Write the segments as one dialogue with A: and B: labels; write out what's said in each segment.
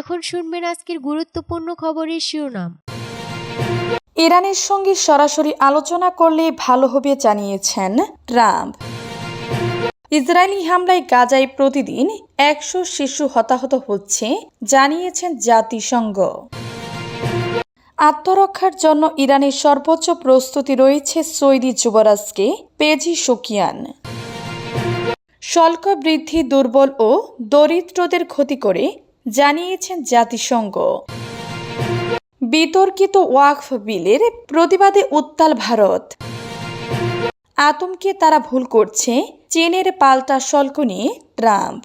A: এখন শুনবেন আজকের গুরুত্বপূর্ণ খবরের শিরোনাম।
B: ইরানের সঙ্গে সরাসরি আলোচনা করলে ভালো হবে জানিয়েছেন ট্রাম্প। ইসরায়েলি হামলায় গাজায় প্রতিদিন একশো শিশু হতাহত হচ্ছে জানিয়েছেন জাতিসংঘ। আত্মরক্ষার জন্য ইরানের সর্বোচ্চ প্রস্তুতি রয়েছে সৌদি যুবরাজকে পেজি সুকিয়ান। শুল্ক বৃদ্ধি দুর্বল ও দরিদ্রদের ক্ষতি করে জানিয়েছেন জাতিসংঘ। বিতর্কিত ওয়াকফ বিলের প্রতিবাদে উত্তাল ভারত। আতঙ্কে তারা ভুল করছে চীনের পাল্টা শুল্ক নিয়ে ট্রাম্প।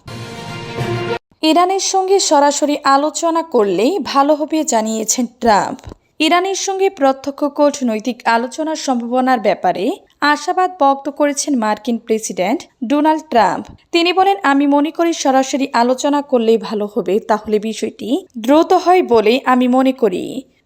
B: ইরানের সঙ্গে সরাসরি আলোচনা করলেই ভালো হবে জানিয়েছেন ট্রাম্প। ইরানের সঙ্গে প্রত্যক্ষ কূটনৈতিক আলোচনার সম্ভাবনার ব্যাপারে আশাবাদ ব্যক্ত করেছেন মার্কিন প্রেসিডেন্ট ডোনাল্ড ট্রাম্প। তিনি বলেন, আমি মনে করি সরাসরি আলোচনা করলেই ভালো হবে, তাহলে বিষয়টি দ্রুত হয় বলে আমি মনে করি।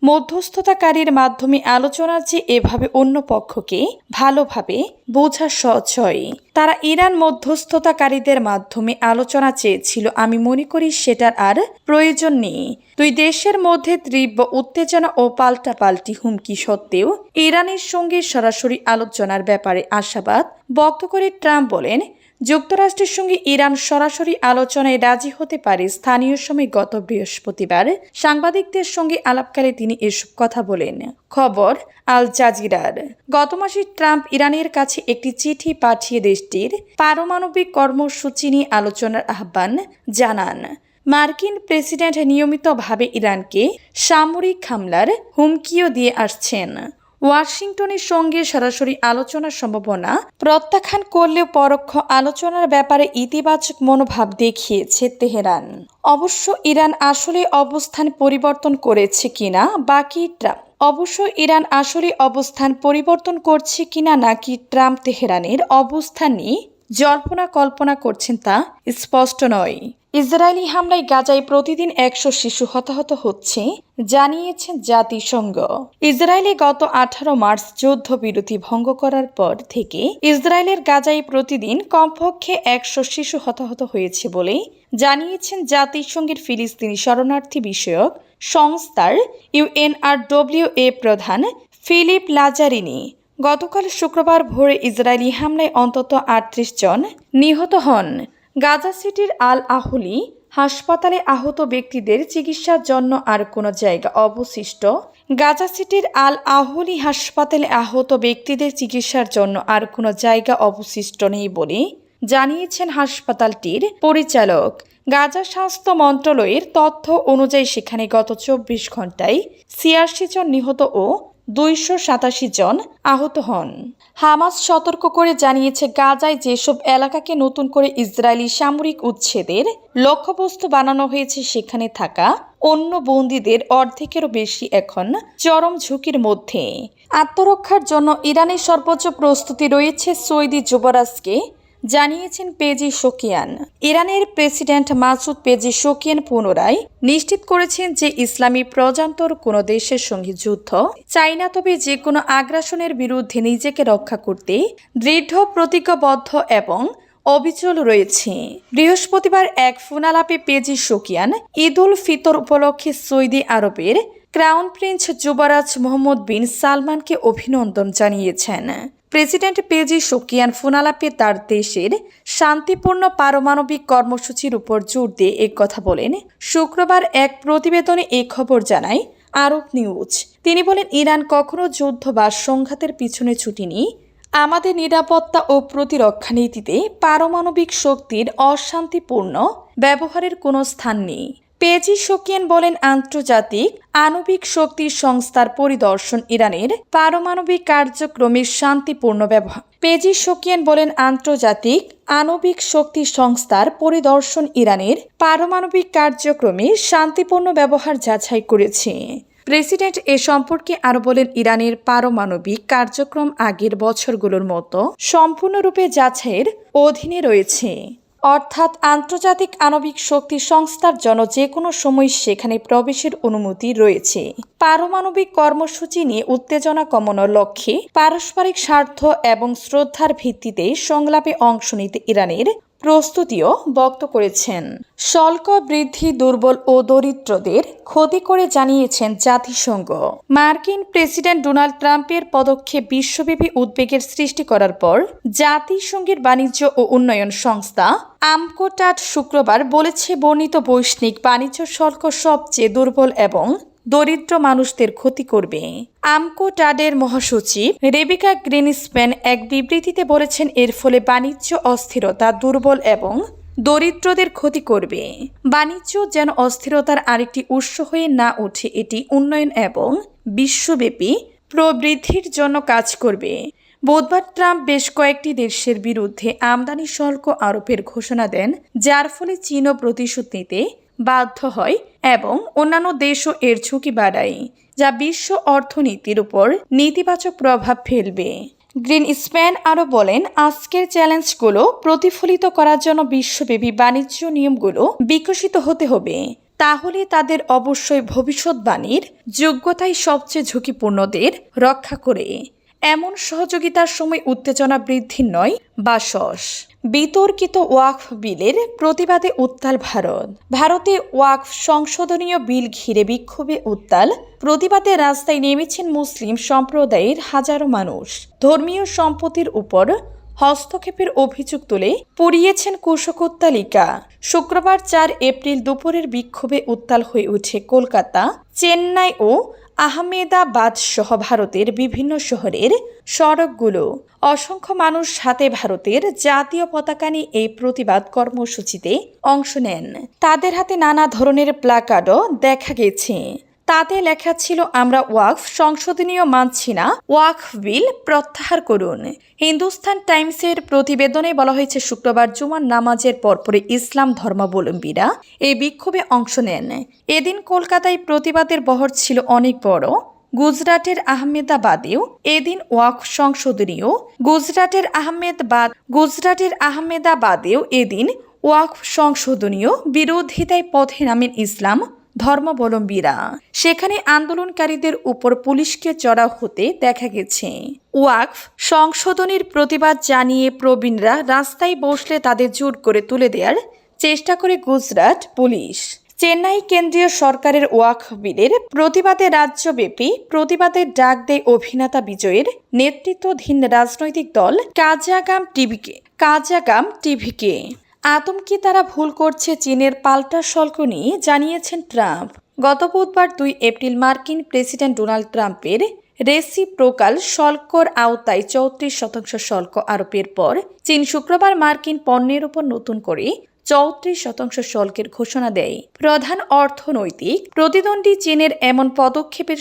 B: মধ্যস্থতাকারীর মাধ্যমে আলোচনার যে এভাবে অন্য পক্ষকে ভালোভাবে বোঝা হয় তারা ইরান মধ্যস্থতাকারীদের মাধ্যমে আলোচনা চেয়েছিল। আমি মনে করি সেটার আর প্রয়োজন নেই। দুই দেশের মধ্যে তীব্র উত্তেজনা ও পাল্টাপাল্টি হুমকি সত্ত্বেও ইরানের সঙ্গে সরাসরি আলোচনার ব্যাপারে আশাবাদ ব্যক্ত করে ট্রাম্প বলেন যুক্তরাষ্ট্রের সঙ্গে ইরান সরাসরি আলোচনায় রাজি হতে পারে স্থানীয় সময় গত বৃহস্পতিবার। সাংবাদিকদের সঙ্গে আলাপকালে তিনি এসব কথা বলেন। খবর, আল জাজিরার। গত মাসে ট্রাম্প ইরানের কাছে একটি চিঠি পাঠিয়ে দেশটির পারমাণবিক কর্মসূচি নিয়ে আলোচনার আহ্বান জানান। মার্কিন প্রেসিডেন্ট নিয়মিতভাবে ইরানকে সামরিক হামলার হুমকিও দিয়ে আসছেন। ওয়াশিংটনের সঙ্গে সরাসরি আলোচনার সম্ভাবনা, প্রত্যাখ্যান করলেও পরোক্ষ আলোচনার ব্যাপারে ইতিবাচক মনোভাব দেখিয়েছে তেহরান। অবশ্য ইরান আসলে অবস্থান পরিবর্তন করেছে কিনা বাকি ট্রাম্প? অবশ্য ইরান আসলে অবস্থান পরিবর্তন করছে কিনা নাকি ট্রাম্প তেহরানের অবস্থান নিয়ে জল্পনা কল্পনা করছেন তা স্পষ্ট নয়। ইসরায়েলি হামলায় গাজায় প্রতিদিন একশো শিশু হতাহত হচ্ছে, জানিয়েছেন জাতিসংঘ। ইসরায়েলে গত আঠারো মার্চ যুদ্ধবিরতি ভঙ্গ করার পর থেকে ইসরায়েলের গাজায় প্রতিদিন কমপক্ষে একশো শিশু হতাহত হয়েছে বলে জানিয়েছেন জাতিসংঘের ফিলিস্তিনি শরণার্থী বিষয়ক সংস্থার ইউএনআরডব্লিউ এ প্রধান ফিলিপ লাজারিনি। গতকাল শুক্রবার ভোরে ইসরায়েলি হামলায় অন্তত আটত্রিশ জন নিহত হন। গাজা সিটির আল আহলি হাসপাতালে আহত ব্যক্তিদের চিকিৎসার জন্য আর কোনো জায়গা অবশিষ্ট। গাজা সিটির আল আহলি হাসপাতালে আহত ব্যক্তিদের চিকিৎসার জন্য আর কোনো জায়গা অবশিষ্ট নেই বলে জানিয়েছেন হাসপাতালটির পরিচালক। গাজা স্বাস্থ্য মন্ত্রণালয়ের তথ্য অনুযায়ী সেখানে গত চব্বিশ ঘন্টায় ছিয়াশি জন নিহত ও দুইশো সাতাশি জন আহত হন। হামাস সতর্ক করে জানিয়েছে, গাজায় যেসব এলাকাকে নতুন করে ইসরায়েলি সামরিক উচ্ছেদের লক্ষ্যবস্তু বানানো হয়েছে, সেখানে থাকা অন্য বন্দীদের অর্ধেকেরও বেশি এখন চরম ঝুঁকির মধ্যে। আত্মরক্ষার জন্য ইরানের সর্বোচ্চ প্রস্তুতি রয়েছে সৌদি যুবরাজকে। জানিয়েছেন পেজি শোকিয়ান। ইরানের প্রেসিডেন্ট মাসুদ পেজি শোকিয়ান পুনরায় নিশ্চিত করেছেন যে ইসলামী প্রজান্তর কোনো দেশের সঙ্গে যুদ্ধ চাই না তবে যে কোনো আগ্রাসনের বিরুদ্ধে নিজেকে রক্ষা করতে দৃঢ়, প্রতিজ্ঞাবদ্ধ এবং অবিচল রয়েছে। বৃহস্পতিবার এক ফোনালাপে পেজি শোকিয়ান ঈদ উল ফিতর উপলক্ষে সৌদি আরবের ক্রাউন প্রিন্স যুবরাজ মোহাম্মদ বিন সালমানকে অভিনন্দন জানিয়েছেন। প্রেসিডেন্ট পেজি শোকিয়ান ফোনালাপে তার দেশের শান্তিপূর্ণ পারমাণবিক কর্মসূচির উপর জোর দিয়ে কথা বলেন। শুক্রবার এক প্রতিবেদনে এ খবর জানায় আরব নিউজ। তিনি বলেন, ইরান কখনো যুদ্ধ বা সংঘাতের পিছনে ছুটিনি আমাদের নিরাপত্তা ও প্রতিরক্ষা নীতিতে পারমাণবিক শক্তির অশান্তিপূর্ণ ব্যবহারের কোনো স্থান নেই। পেজি শোকিয়ান বলেন আন্তর্জাতিক আণবিক শক্তি সংস্থার পরিদর্শন ইরানের পারমাণবিক কার্যক্রমের শান্তিপূর্ণ ব্যবহার। পেজি শোকিয়ান বলেন আন্তর্জাতিক আণবিক শক্তি সংস্থার পরিদর্শন ইরানের পারমাণবিক কার্যক্রমে শান্তিপূর্ণ ব্যবহার যাচাই করেছে। প্রেসিডেন্ট এ সম্পর্কে আরও বলেন, ইরানের পারমাণবিক কার্যক্রম আগের বছরগুলোর মতো সম্পূর্ণরূপে যাচাইয়ের অধীনে রয়েছে। অর্থাৎ আন্তর্জাতিক আণবিক শক্তি সংস্থার জন্য যে কোনো সময় সেখানে প্রবেশের অনুমতি রয়েছে। পারমাণবিক কর্মসূচি নিয়ে উত্তেজনা কমানোর লক্ষ্যে পারস্পরিক স্বার্থ এবং শ্রদ্ধার ভিত্তিতে সংলাপে অংশ নিতে ইরানের প্রস্তুতিও ব্যক্ত করেছেন। শুল্ক বৃদ্ধি, দুর্বল ও দরিদ্রদের ক্ষতি করে জানিয়েছেন জাতিসংঘ। মার্কিন প্রেসিডেন্ট ডোনাল্ড ট্রাম্পের পদক্ষেপ বিশ্বব্যাপী উদ্বেগের সৃষ্টি করার পর জাতিসংঘের বাণিজ্য ও উন্নয়ন সংস্থা আমকোটাট শুক্রবার বলেছে বর্ণিত বৈশ্বিক বাণিজ্য শুল্ক সবচেয়ে দুর্বল এবং দরিদ্র মানুষদের ক্ষতি করবে। আমকো টাডের মহাসচিব রেবিকা গ্রিনস্প্যান এক বিবৃতিতে বলেছেন, এর ফলে বাণিজ্য অস্থিরতা দুর্বল এবং দরিদ্রদের ক্ষতি করবে। বাণিজ্য যেন অস্থিরতার আরেকটি উৎস হয়ে না ওঠে, এটি উন্নয়ন এবং বিশ্বব্যাপী প্রবৃদ্ধির জন্য কাজ করবে। বুধবার ট্রাম্প বেশ কয়েকটি দেশের বিরুদ্ধে আমদানি শুল্ক আরোপের ঘোষণা দেন, যার ফলে চীনও প্রতিশোধ নিতে বাধ্য হয় এবং অন্যান্য দেশও এর ঝুঁকি বাড়ায়, যা বিশ্ব অর্থনীতির উপর নেতিবাচক প্রভাব ফেলবে। গ্রিন স্প্যান আরও বলেন, আজকের চ্যালেঞ্জগুলো প্রতিফলিত করার জন্য বিশ্বব্যাপী বাণিজ্য নিয়মগুলো বিকশিত হতে হবে। তাহলে তাদের অবশ্যই ভবিষ্যৎবাণীর যোগ্যতাই সবচেয়ে ঝুঁকিপূর্ণদের রক্ষা করে। এমন সহযোগিতার সময় উত্তেজনা বৃদ্ধি নয় বা বিতর্কিত ওয়াকফ বিলের প্রতিবাদে উত্তাল ভারত। ভারতে ওয়াকফ সংশোধনীয় বিল ঘিরে বিক্ষোভে উত্তাল। প্রতিবাদে রাস্তায় নেমেছেন মুসলিম সম্প্রদায়ের হাজারো মানুষ। ধর্মীয় সম্পত্তির উপর হস্তক্ষেপের অভিযোগ তুলে পুড়িয়েছেন কুশকোত্তালিকা। শুক্রবার চার এপ্রিল দুপুরের বিক্ষোভে উত্তাল হয়ে উঠে কলকাতা, চেন্নাই ও আহমেদাবাদ সহ ভারতের বিভিন্ন শহরের সড়কগুলো। অসংখ্য মানুষ সাথে ভারতের জাতীয় পতাকা নিয়ে এই প্রতিবাদ কর্মসূচিতে অংশ নেন। তাদের হাতে নানা ধরনের প্লাকার্ডও দেখা গেছে। তাতে লেখা ছিল, আমরা ওয়াকফ সংশোধনীয় মানছি না। ওয়াকফ বিল প্রত্যাহার করুন। হিন্দুস্তান টাইমসের প্রতিবেদনে বলা হয়েছে, শুক্রবার জুমার নামাজের পরপরে ইসলাম ধর্মাবলম্বীরা এই বিক্ষোভে অংশ নেন। এদিন কলকাতায় প্রতিবাদের বহর ছিল অনেক বড়। গুজরাটের আহমেদাবাদেও এদিন ওয়াক সংশোধনীয়। গুজরাটের আহমেদাবাদ, গুজরাটের আহমেদাবাদেও এদিন ওয়াক সংশোধনীয়। বিরোধিতায় পথে নামেন ইসলাম ধর্মাবলম্বীরা। সেখানে আন্দোলনকারীদের উপর পুলিশকে চড়া হতে দেখা গেছে। ওয়াকফ সংশোধনীর প্রতিবাদ জানিয়ে প্রবীণরা রাস্তায় বসলে তাদের জোর করে তুলে দেওয়ার চেষ্টা করে গুজরাট পুলিশ। চেন্নাই কেন্দ্রীয় সরকারের ওয়াকফ বিলের প্রতিবাদে রাজ্যব্যাপী প্রতিবাদের ডাক দেয় অভিনেতা বিজয়ের নেতৃত্বাধীন রাজনৈতিক দল কাজাগাম টিভিকে কাজাগাম টিভিকে। আতঙ্কে তারা ভুল করছে চীনের পাল্টা শুল্ক নিয়ে, জানিয়েছেন ট্রাম্প। গত বুধবার দুই এপ্রিল মার্কিন প্রেসিডেন্ট ডোনাল্ড ট্রাম্পের রেসিপ্রোকাল শুল্কর আওতায় চৌত্রিশ শতাংশ শুল্ক আরোপের পর চীন শুক্রবার মার্কিন পণ্যের উপর নতুন করে চৌত্রিশ শতাংশ শুল্কের ঘোষণা দেয়। প্রধান অর্থনৈতিক প্রতিদ্বন্দ্বী চীনের এমন পদক্ষেপের